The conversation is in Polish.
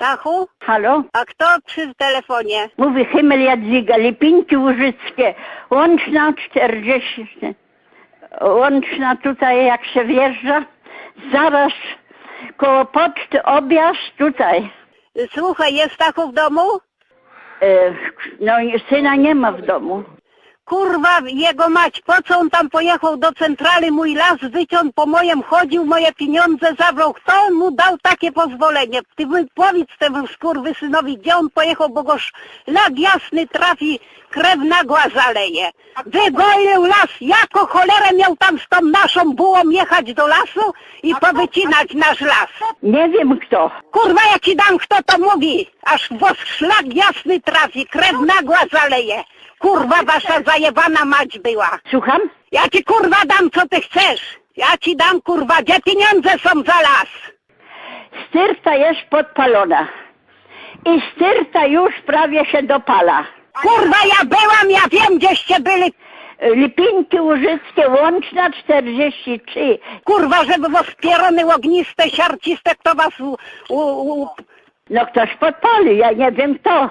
Stachu? Halo? A kto przy telefonie? Mówi Himmel Jadwiga, Lipinki Łużyckie, łączna 40, łączna tutaj jak się wjeżdża, zaraz koło poczty objazd tutaj. Słuchaj, jest Stachu w domu? E, No syna nie ma w domu. Kurwa, jego mać, po co on tam pojechał do centrali, mój las wyciął, po mojem chodził, moje pieniądze zabrał. Kto mu dał takie pozwolenie? Ty powiedz temu skurwysynowi, gdzie on pojechał, bo go szlak jasny trafi, krew nagła zaleje. Wygoił las, jako cholerę miał tam z tą naszą bułą jechać do lasu i powycinać nasz las. Nie wiem kto. Kurwa, ja ci dam, kto to mówi, aż was szlak jasny trafi, krew nagła zaleje. Kurwa, wasza zajebana mać była. Słucham? Ja ci kurwa dam, co ty chcesz. Ja ci dam, kurwa, gdzie pieniądze są za las? Styrta jest podpalona. I styrta już prawie się dopala. Kurwa, ja byłam, ja wiem, gdzieście byli. Lipinki Łużyckie, łączna 43. Kurwa, żeby was pierony ogniste, siarciste, kto was u, u, u, No ktoś podpalił, ja nie wiem kto.